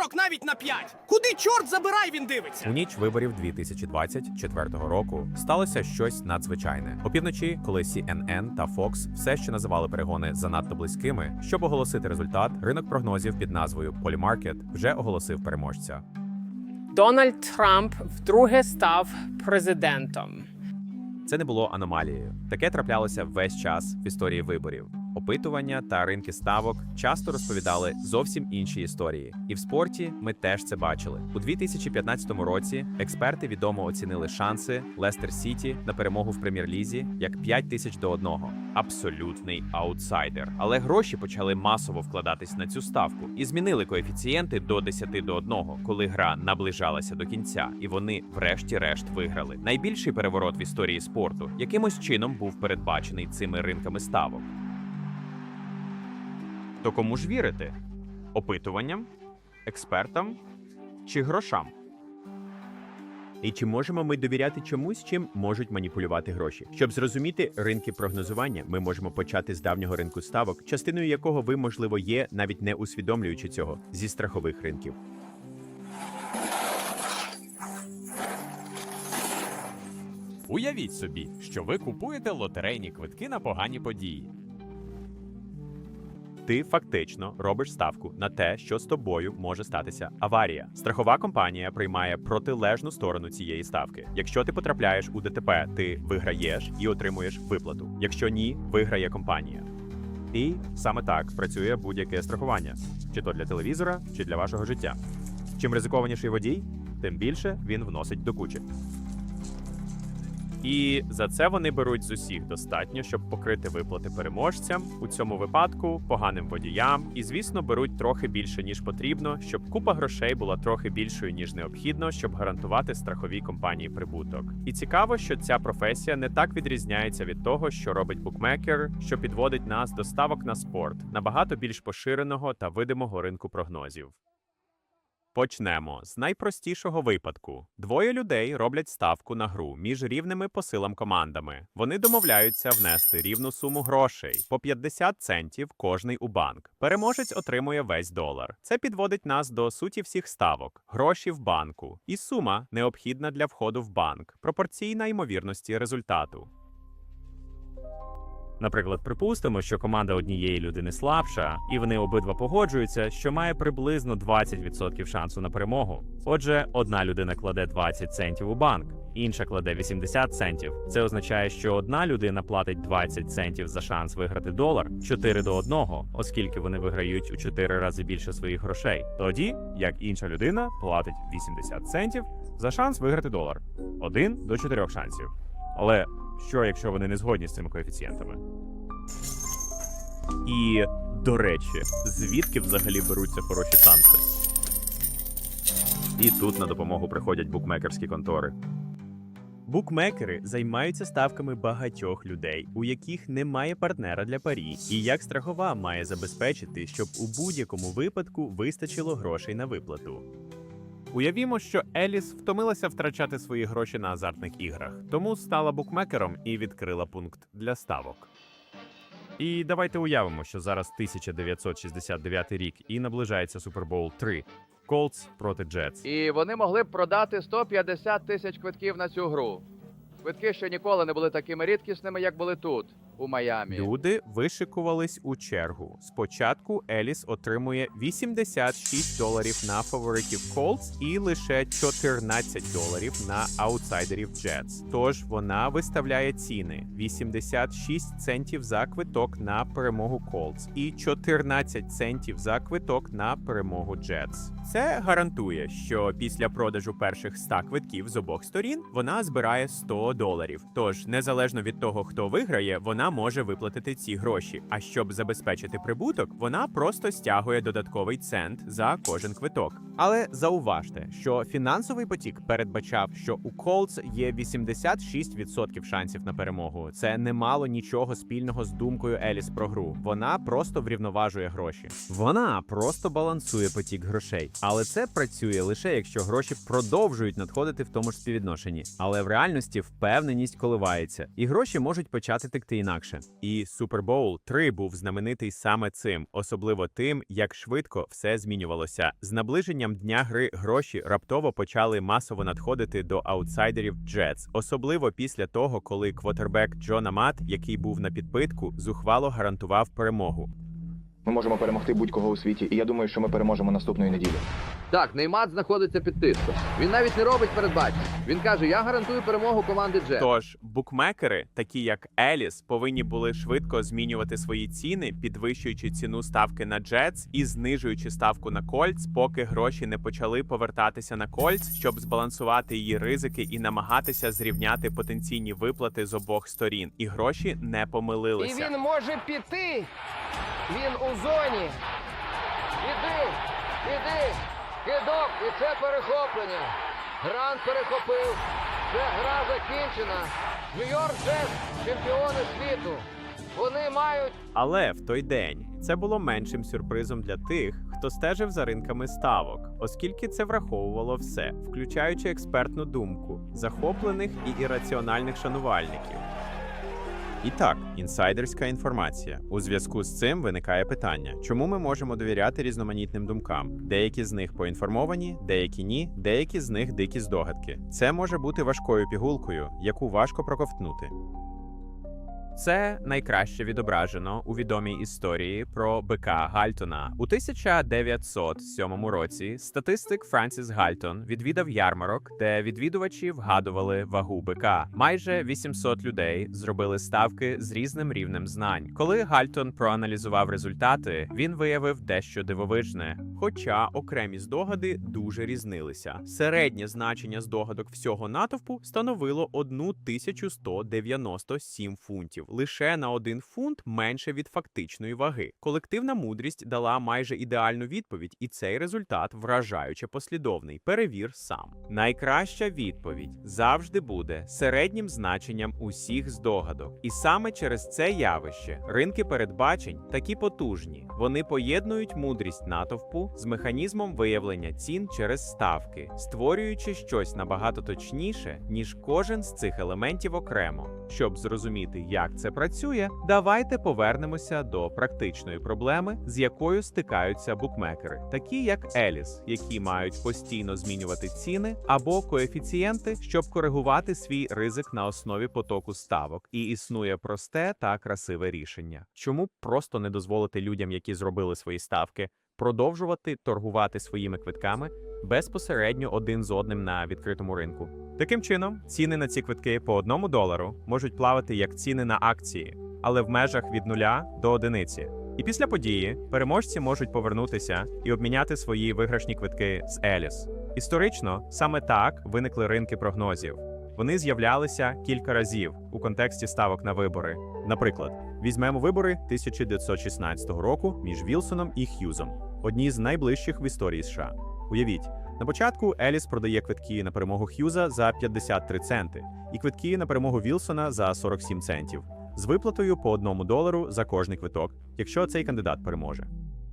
40 навіть на 5. Куди чорт забирай він дивиться? У ніч виборів 2024 року сталося щось надзвичайне. Опівночі, коли CNN та Fox все ще називали перегони занадто близькими, щоб оголосити результат, ринок прогнозів під назвою Polymarket вже оголосив переможця. Дональд Трамп вдруге став президентом. Це не було аномалією. Таке траплялося весь час в історії виборів. Опитування та ринки ставок часто розповідали зовсім інші історії. І в спорті ми теж це бачили. У 2015 році експерти відомо оцінили шанси Лестер Сіті на перемогу в прем'єр-лізі як 5 тисяч до одного. Абсолютний аутсайдер. Але гроші почали масово вкладатись на цю ставку і змінили коефіцієнти до 10 до 1, коли гра наближалася до кінця, і вони, врешті-решт, виграли. Найбільший переворот в історії спорту якимось чином був передбачений цими ринками ставок. То кому ж вірити? Опитуванням, експертам чи грошам? І чи можемо ми довіряти чомусь, чим можуть маніпулювати гроші? Щоб зрозуміти ринки прогнозування, ми можемо почати з давнього ринку ставок, частиною якого ви, можливо, є, навіть не усвідомлюючи цього, зі страхових ринків. Уявіть собі, що ви купуєте лотерейні квитки на погані події. Ти фактично робиш ставку на те, що з тобою може статися аварія. Страхова компанія приймає протилежну сторону цієї ставки. Якщо ти потрапляєш у ДТП, ти виграєш і отримуєш виплату. Якщо ні, виграє компанія. І саме так працює будь-яке страхування, чи то для телевізора, чи для вашого життя. Чим ризикованіший водій, тим більше він вносить до кучі. І за це вони беруть з усіх достатньо, щоб покрити виплати переможцям, у цьому випадку поганим водіям, і звісно, беруть трохи більше ніж потрібно, щоб купа грошей була трохи більшою ніж необхідно, щоб гарантувати страховій компанії прибуток. І цікаво, що ця професія не так відрізняється від того, що робить букмекер, що підводить нас до ставок на спорт, набагато більш поширеного та видимого ринку прогнозів. Почнемо з найпростішого випадку: двоє людей роблять ставку на гру між рівними по силам командами. Вони домовляються внести рівну суму грошей по 50 центів кожний у банк. Переможець отримує весь долар. Це підводить нас до суті всіх ставок: гроші в банку, і сума необхідна для входу в банк, пропорційна ймовірності результату. Наприклад, припустимо, що команда однієї людини слабша, і вони обидва погоджуються, що має приблизно 20% шансу на перемогу. Отже, одна людина кладе 20 центів у банк, інша кладе 80 центів. Це означає, що одна людина платить 20 центів за шанс виграти долар 4 до 1, оскільки вони виграють у 4 рази більше своїх грошей. Тоді як інша людина платить 80 центів за шанс виграти долар 1 до 4 шансів. Але що, якщо вони не згодні з цими коефіцієнтами? І, до речі, звідки взагалі беруться хороші шанси? І тут на допомогу приходять букмекерські контори. Букмекери займаються ставками багатьох людей, у яких немає партнера для парі, і як страхова має забезпечити, щоб у будь-якому випадку вистачило грошей на виплату. Уявімо, що Еліс втомилася втрачати свої гроші на азартних іграх, тому стала букмекером і відкрила пункт для ставок. І давайте уявимо, що зараз 1969 рік і наближається Супербоул 3 Колтс проти Джетс. І вони могли б продати 150 тисяч квитків на цю гру. Квитки ще ніколи не були такими рідкісними, як були тут, у Майамі. Люди вишикувались у чергу. Спочатку Еліс отримує 86 доларів на фаворитів Колтс і лише 14 доларів на аутсайдерів Джетс. Тож вона виставляє ціни: 86 центів за квиток на перемогу Колтс і 14 центів за квиток на перемогу Джетс. Це гарантує, що після продажу перших 100 квитків з обох сторін вона збирає 100 доларів. Тож, незалежно від того, хто виграє, вона може виплатити ці гроші. А щоб забезпечити прибуток, вона просто стягує додатковий цент за кожен квиток. Але зауважте, що фінансовий потік передбачав, що у Колтс є 86% шансів на перемогу. Це не мало нічого спільного з думкою Еліс про гру. Вона просто врівноважує гроші. Вона просто балансує потік грошей. Але це працює лише якщо гроші продовжують надходити в тому ж співвідношенні. Але в реальності впевненість коливається, і гроші можуть почати текти інакше. І Супербоул 3 був знаменитий саме цим, особливо тим, як швидко все змінювалося. З наближенням дня гри гроші раптово почали масово надходити до аутсайдерів Джетс, особливо після того, коли квотербек Джона Мат, який був на підпитку, зухвало гарантував перемогу. Ми можемо перемогти будь-кого у світі, і я думаю, що ми переможемо наступної неділі. Так, Неймат знаходиться під тиском. Він навіть не робить передбачень. Він каже: я гарантую перемогу команди Джет. Тож букмекери, такі як Еліс, повинні були швидко змінювати свої ціни, підвищуючи ціну ставки на Джетс і знижуючи ставку на Кольц, поки гроші не почали повертатися на Кольц, щоб збалансувати її ризики і намагатися зрівняти потенційні виплати з обох сторін. І гроші не помилилися. І він може піти. Він у зоні. Іди, іди, кидок, і це перехоплення. Грант перехопив. Це гра закінчена. Нью-Йорк Джет чемпіони світу. Вони мають Але в той день це було меншим сюрпризом для тих, хто стежив за ринками ставок, оскільки це враховувало все, включаючи експертну думку, захоплених і ірраціональних шанувальників. І так, інсайдерська інформація. У зв'язку з цим виникає питання, чому ми можемо довіряти різноманітним думкам? Деякі з них поінформовані, деякі ні, деякі з них дикі здогадки. Це може бути важкою пігулкою, яку важко проковтнути. Це найкраще відображено у відомій історії про бика Гальтона. У 1907 році статистик Франсіс Гальтон відвідав ярмарок, де відвідувачі вгадували вагу бика. Майже 800 людей зробили ставки з різним рівнем знань. Коли Гальтон проаналізував результати, він виявив дещо дивовижне, хоча окремі здогади дуже різнилися. Середнє значення здогадок всього натовпу становило 1197 фунтів, лише на один фунт менше від фактичної ваги. Колективна мудрість дала майже ідеальну відповідь, і цей результат вражаюче послідовний. Перевір сам. Найкраща відповідь завжди буде середнім значенням усіх здогадок. І саме через це явище ринки передбачень такі потужні. Вони поєднують мудрість натовпу з механізмом виявлення цін через ставки, створюючи щось набагато точніше, ніж кожен з цих елементів окремо. Щоб зрозуміти, як це працює, давайте повернемося до практичної проблеми, з якою стикаються букмекери, такі як Еліс, які мають постійно змінювати ціни або коефіцієнти, щоб коригувати свій ризик на основі потоку ставок. І існує просте та красиве рішення. Чому просто не дозволити людям, які зробили свої ставки, продовжувати торгувати своїми квитками безпосередньо один з одним на відкритому ринку? Таким чином, ціни на ці квитки по одному долару можуть плавати як ціни на акції, але в межах від нуля до одиниці. І після події переможці можуть повернутися і обміняти свої виграшні квитки з Еліс. Історично саме так виникли ринки прогнозів. Вони з'являлися кілька разів у контексті ставок на вибори. Наприклад, візьмемо вибори 1916 року між Вілсоном і Х'юзом, одні з найближчих в історії США. Уявіть, на початку Еліс продає квитки на перемогу Х'юза за 53 центи і квитки на перемогу Вілсона за 47 центів з виплатою по одному долару за кожний квиток, якщо цей кандидат переможе.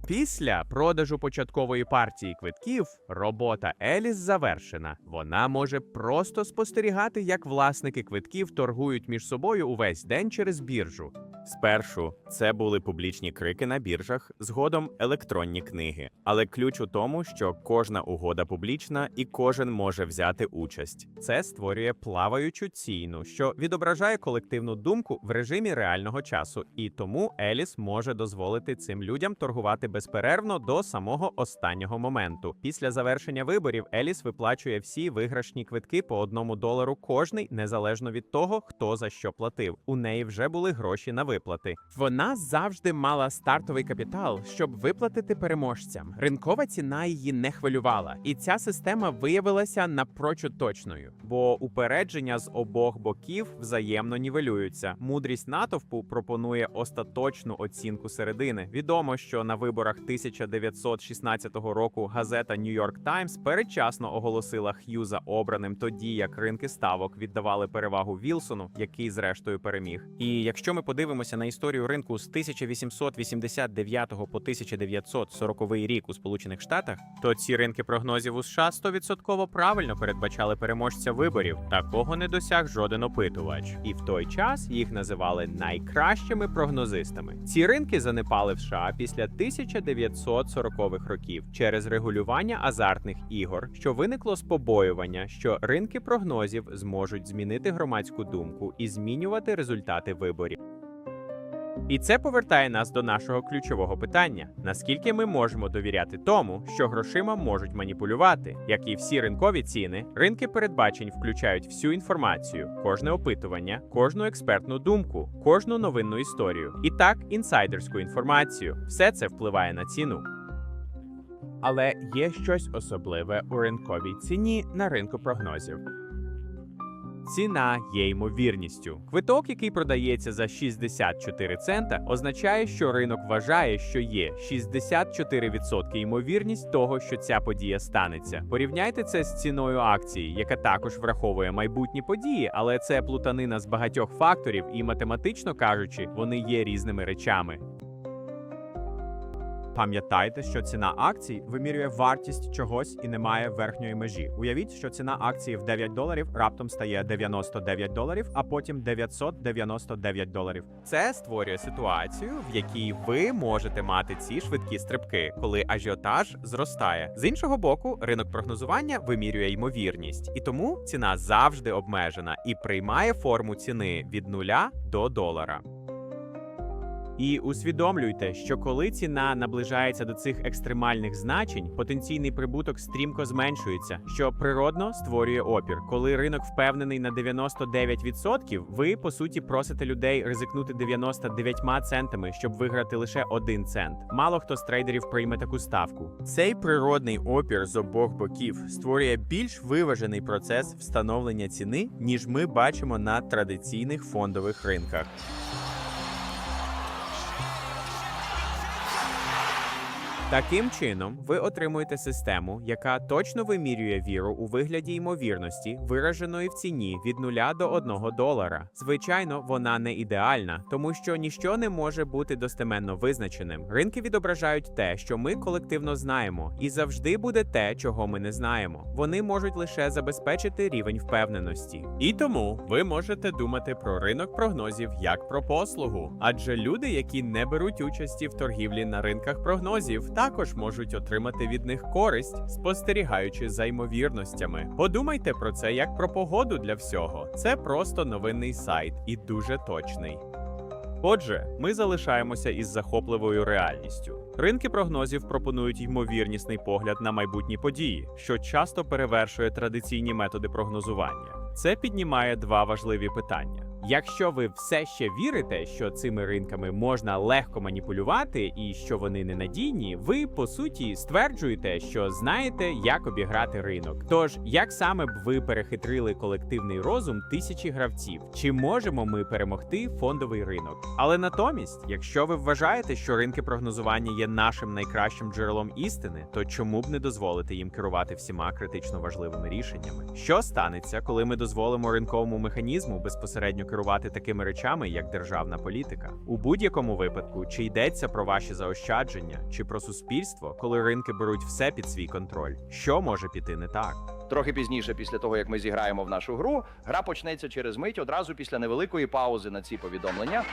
Після продажу початкової партії квитків робота Еліс завершена. Вона може просто спостерігати, як власники квитків торгують між собою увесь день через біржу. Спершу це були публічні крики на біржах, згодом електронні книги. Але ключ у тому, що кожна угода публічна і кожен може взяти участь. Це створює плаваючу ціну, що відображає колективну думку в режимі реального часу, і тому Еліс може дозволити цим людям торгувати безперервно до самого останнього моменту. Після завершення виборів Еліс виплачує всі виграшні квитки по одному долару кожний, незалежно від того, хто за що платив. У неї вже були гроші на виплати. Вона завжди мала стартовий капітал, щоб виплатити переможцям. Ринкова ціна її не хвилювала, і ця система виявилася напрочуд точною, бо упередження з обох боків взаємно нівелюються. Мудрість натовпу пропонує остаточну оцінку середини. Відомо, що на виборах 1916 року газета New York Times передчасно оголосила Х'юза обраним тоді, як ринки ставок віддавали перевагу Вілсону, який зрештою переміг. І якщо ми подивимося подивимося на історію ринку з 1889 по 1940 рік у Сполучених Штатах, то ці ринки прогнозів у США 100% правильно передбачали переможця виборів. Такого не досяг жоден опитувач. І в той час їх називали найкращими прогнозистами. Ці ринки занепали в США після 1940-х років через регулювання азартних ігор, що виникло з побоювання, що ринки прогнозів зможуть змінити громадську думку і змінювати результати виборів. І це повертає нас до нашого ключового питання: наскільки ми можемо довіряти тому, що грошима можуть маніпулювати, як і всі ринкові ціни, ринки передбачень включають всю інформацію, кожне опитування, кожну експертну думку, кожну новинну історію і так інсайдерську інформацію. Все це впливає на ціну. Але є щось особливе у ринковій ціні на ринку прогнозів. Ціна є ймовірністю. Квиток, який продається за 64 цента, означає, що ринок вважає, що є 64% ймовірність того, що ця подія станеться. Порівняйте це з ціною акції, яка також враховує майбутні події, але це плутанина з багатьох факторів, і математично кажучи, вони є різними речами. Пам'ятайте, що ціна акцій вимірює вартість чогось і не має верхньої межі. Уявіть, що ціна акції в 9 доларів раптом стає 99 доларів, а потім 999 доларів. Це створює ситуацію, в якій ви можете мати ці швидкі стрибки, коли ажіотаж зростає. З іншого боку, ринок прогнозування вимірює ймовірність, і тому ціна завжди обмежена і приймає форму ціни від нуля до долара. І усвідомлюйте, що коли ціна наближається до цих екстремальних значень, потенційний прибуток стрімко зменшується, що природно створює опір. Коли ринок впевнений на 99%, ви по суті просите людей ризикнути 99 центами, щоб виграти лише один цент. Мало хто з трейдерів прийме таку ставку. Цей природний опір з обох боків створює більш виважений процес встановлення ціни, ніж ми бачимо на традиційних фондових ринках. Таким чином, ви отримуєте систему, яка точно вимірює віру у вигляді ймовірності, вираженої в ціні від 0 до 1 долара. Звичайно, вона не ідеальна, тому що ніщо не може бути достеменно визначеним. Ринки відображають те, що ми колективно знаємо, і завжди буде те, чого ми не знаємо. Вони можуть лише забезпечити рівень впевненості. І тому ви можете думати про ринок прогнозів як про послугу, адже люди, які не беруть участі в торгівлі на ринках прогнозів, також можуть отримати від них користь, спостерігаючи за ймовірностями. Подумайте про це як про погоду для всього. Це просто новинний сайт і дуже точний. Отже, ми залишаємося із захопливою реальністю. Ринки прогнозів пропонують ймовірнісний погляд на майбутні події, що часто перевершує традиційні методи прогнозування. Це піднімає два важливі питання. Якщо ви все ще вірите, що цими ринками можна легко маніпулювати і що вони ненадійні, ви по суті стверджуєте, що знаєте, як обіграти ринок. Тож, як саме б ви перехитрили колективний розум тисячі гравців? Чи можемо ми перемогти фондовий ринок? Але натомість, якщо ви вважаєте, що ринки прогнозування є нашим найкращим джерелом істини, то чому б не дозволити їм керувати всіма критично важливими рішеннями? Що станеться, коли ми дозволимо ринковому механізму безпосередньо керувати такими речами, як державна політика? У будь-якому випадку, чи йдеться про ваші заощадження, чи про суспільство, коли ринки беруть все під свій контроль, що може піти не так? Трохи пізніше, після того як ми зіграємо в нашу гру, гра почнеться через мить одразу після невеликої паузи на ці повідомлення.